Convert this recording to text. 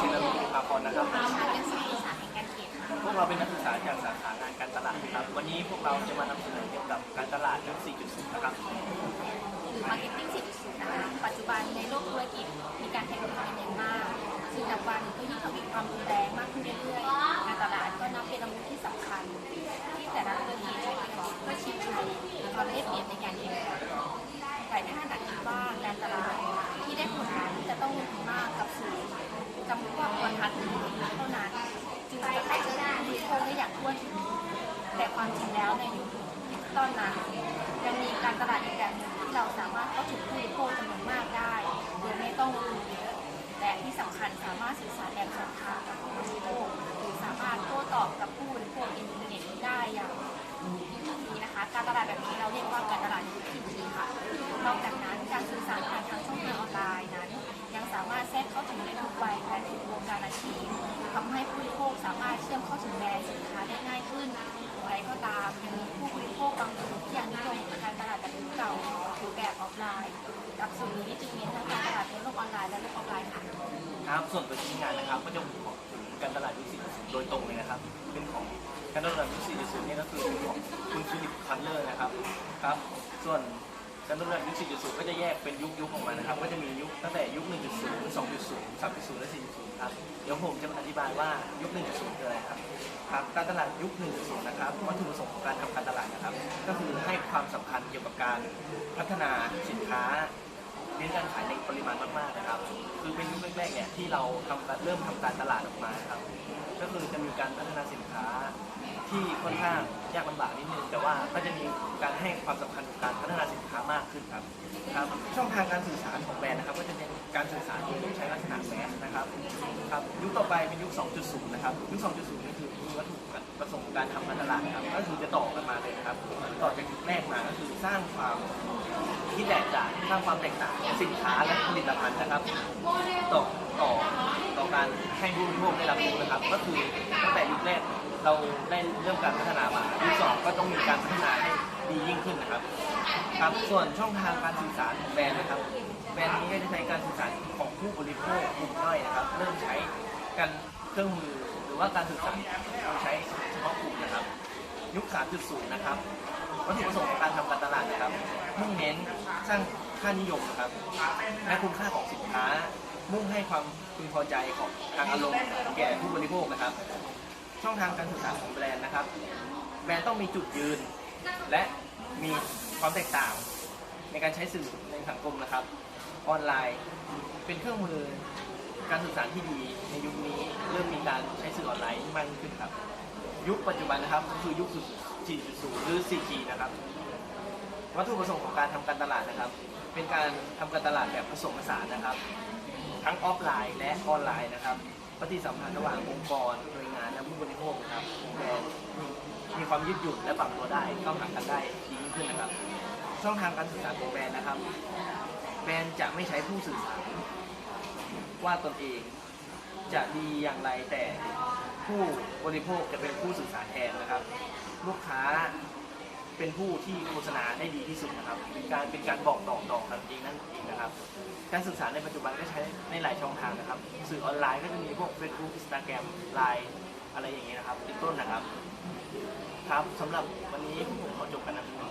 เชนรุภาพรนะครับวิชาการศึกษาแห่งการเขตค่ะพวกเราเป็นนักศึกษาจากสาขางานการตลาดนะครับ วันนี้พวกเราจะมานำเสนอเกี่ยวกับการตลาดยุค4.0 นะครับ หรือ Marketing 4.0 นะคะ ปัจจุบันในโลกธุรกิจมีการแข่งขัน ความจริงแล้วในยุคดิจิตอลนั้นยังมีการตลาดอีกแบบหนึ่งที่เราสามารถเข้าถึงผู้บริโภคจำนวนมากได้โดยไม่ต้องลงทุนเยอะและที่สำคัญสามารถสื่อสารแบบสอบถากับผู้บริโภคหรือสามารถโต้ตอบกับผู้บริโภคอินเทอร์เน็ตได้อย่างนี้นะคะ การตลาดแบบนี้เราเรียกว่าการตลาดยุคทีค่ะนอกจาก ครับ ส่วนตัวชิ้นงานนะครับ ก็จะบอกถึงการตลาดยุค4.0โดยตรงเลยนะครับ เป็นของการตลาดยุค4.0เนี่ยก็คือเป็นของคุณฟิลิปคัลเลอร์นะครับครับ ส่วนการตลาดยุค4.0ก็จะแยกเป็นยุคยุคของมันนะครับ ก็จะมียุคตั้งแต่ยุค 1.0 2.0 3.0 และ 4.0 ครับเดี๋ยวผมจะอธิบายว่ายุค 1.0 คืออะไรครับครับการตลาดยุค 1.0 นะครับวัตถุประสงค์ของการทำการตลาดนะครับ ก็คือให้ความสำคัญเกี่ยวกับการพัฒนาสินค้าเน้นการขายในปริมาณ รกๆเนี่ยที่เราทำเริ่มทำการตลาดออกมาครับ ก็คือจะมีการพัฒนาสินค้าที่ค่อนข้างยากลำบากนิดนึงแต่ว่าก็จะมีการให้ความสำคัญกับการพัฒนาสินค้ามากขึ้นครับครับช่องทางการสื่อสารของแบรนด์นะครับ ก็จะเป็นการสื่อสารที่ต้องใช้ลักษณะแมสนะครับครับยุคต่อไปเป็นยุค 2.0 นะครับยุค 2.0 นี่คือมีวัตถุประสงค์การทำการตลาดครับก็คือจะต่อกันมาเลยนะครับต่อจากยุคแรกมาก็คือสร้างความ ที่แตกต่างสร้างความแตกต่างของสินค้าและผลิตภัณฑ์นะครับต่อต่อต่อการให้ผู้บริโภคได้รับรู้นะครับ ก็คือตั้งแต่ยุคแรกเราได้เริ่มการพัฒนามายุคสองก็ต้องมีการพัฒนาให้ดียิ่งขึ้นนะครับครับส่วนช่องทางการสื่อสารของแบรนด์นะครับแบรนด์นี้ก็จะใช้การสื่อสารของผู้บริโภคกลุ่มย่อยนะครับ เริ่มใช้กันเครื่องมือหรือว่าการสื่อสารโดยใช้เฉพาะกลุ่มนะครับ ยุค 3.0 นะครับ วัตถุประสงค์ของการทำการตลาดนะครับ มุ่งเน้นสร้างค่านิยมนะครับและคุณค่าของสินค้า มุ่งให้ความพึงพอใจของทางอารมณ์แก่ผู้บริโภคนะครับ ช่องทางการสื่อสารของแบรนด์นะครับ แบรนด์ต้องมีจุดยืน และมีความแตกต่างในการใช้สื่อในสังคมนะครับ ออนไลน์เป็นเครื่องมือการสื่อสารที่ดีในยุคนี้เริ่มมีการใช้สื่อออนไลน์มากขึ้นครับ ยุคปัจจุบันนะครับคือยุคสื่อ 4.0 หรือ 4G นะครับ วัตถุประสงค์ของการทำการตลาดนะครับ เป็นการทำการตลาดแบบผสมผสานนะครับ ทั้งออฟไลน์และออนไลน์นะครับปฏิสัมพันธ์ระหว่างองค์กรหน่วยงานและผู้บริโภคนะครับแบรนด์มีมีความยืดหยุ่นและปรับตัวได้เข้าหากันได้ดียิ่งขึ้นนะครับ ช่องทางการสื่อสารของแบรนด์นะครับ แบรนด์จะไม่ใช้ผู้สื่อสารว่าตนเองจะดีอย่างไรแต่ผู้บริโภคจะเป็นผู้สื่อสารแทนนะครับ ลูกค้าเป็นผู้ที่โฆษณาได้ดีที่สุดนะครับเป็นการเป็นการบอกต่อต่อกันเองนั่นเองนะครับ การสื่อสารในปัจจุบันก็ใช้ในหลายช่องทางนะครับ สื่อออนไลน์ก็จะมีพวก Facebook Instagram Line อะไรอย่างเงี้ยนะครับเป็นต้นนะครับ ครับสำหรับวันนี้ผมขอจบกันนะครับ